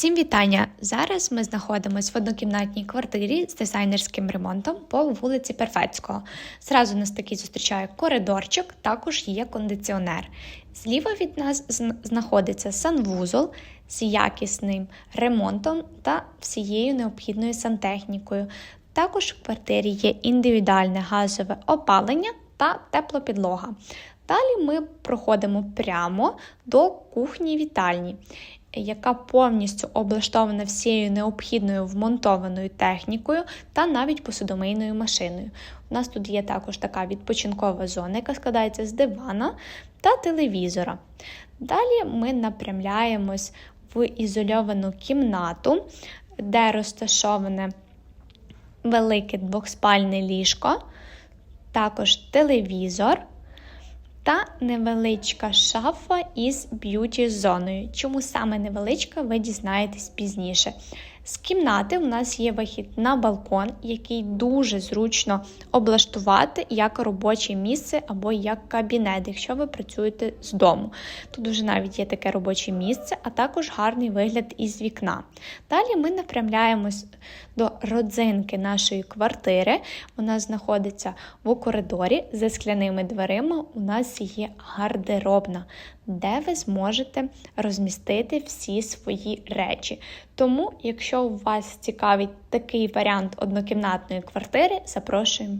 Всім вітання! Зараз ми знаходимося в однокімнатній квартирі з дизайнерським ремонтом по вулиці Перфецького. Зразу нас такий зустрічає коридорчик, також є кондиціонер. Зліва від нас знаходиться санвузол з якісним ремонтом та всією необхідною сантехнікою. Також в квартирі є індивідуальне газове опалення та теплопідлога. Далі ми проходимо прямо до кухні вітальні яка повністю облаштована всією необхідною вмонтованою технікою та навіть посудомийною машиною. У нас тут є також така відпочинкова зона, яка складається з дивана та телевізора. Далі ми напрямляємось в ізольовану кімнату, де розташоване велике двохспальне ліжко, також телевізор та невеличка шафа із б'юті-зоною. Чому саме невеличка, ви дізнаєтесь пізніше. З кімнати у нас є вихід на балкон, який дуже зручно облаштувати як робоче місце або як кабінет, якщо ви працюєте з дому. Тут вже навіть є таке робоче місце, а також гарний вигляд із вікна. Далі ми напрямляємось до родзинки нашої квартири. Вона знаходиться в коридорі за скляними дверима. У нас є гардеробна, де ви зможете розмістити всі свої речі. Тому, якщо вас цікавить такий варіант однокімнатної квартири, запрошуємо